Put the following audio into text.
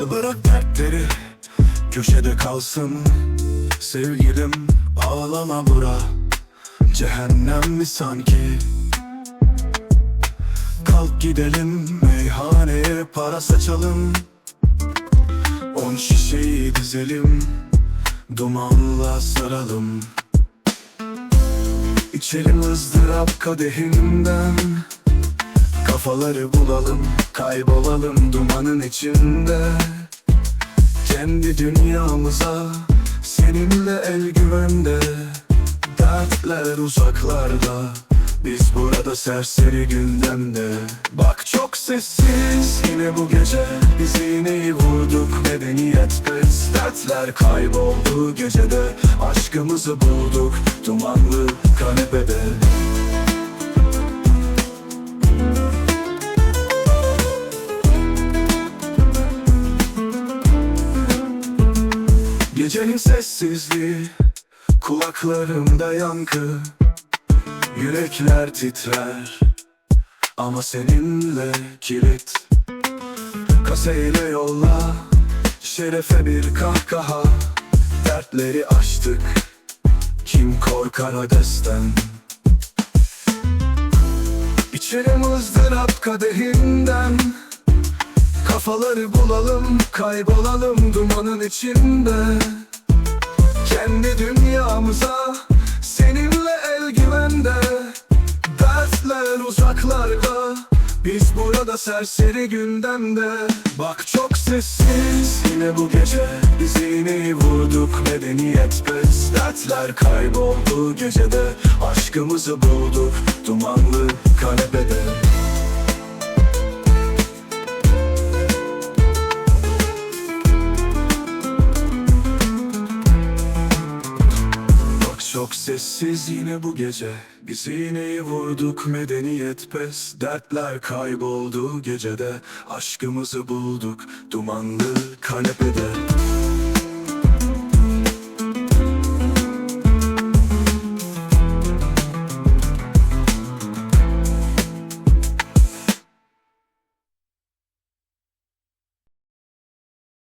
Bırak dertleri köşede kalsın. Sevgilim ağlama bura. Cehennem mi sanki? Kalk gidelim meyhaneye para saçalım. On şişeyi dizelim Dumanla saralım. İçelim ızdırap kadehinden. Kafaları bulalım Kaybolalım dumanın içinde Kendi dünyamıza Seninle el güvende. Dertler uzaklarda Biz burada serseri gündemde. Bak çok sessiz yine bu gece Biz iğneyi vurduk medeniyet biz Dertler kayboldu gecede Aşkımızı bulduk dumanlı kanepede Gecenin sessizliği Kulaklarımda yankı. Yürekler titrer Ama seninle kilit. Kaseyle yolla Şerefe bir kahkaha. Dertleri açtık Kim korkar Hades'ten İçerim ızdırap kadehinden. Kafaları bulalım, kaybolalım dumanın içinde Kendi dünyamıza, seninle el güvende Dertler uzaklarda, biz burada serseri gündemde. Bak çok sessiz. Yine bu gece Biz vurduk medeniyet biz. Dertler kayboldu gecede Aşkımızı bulduk dumanlı kanepede çok sessiz yine bu gece. Biz iğneyi vurduk medeniyet pes. Dertler kayboldu gecede. Aşkımızı bulduk dumanlı kanepede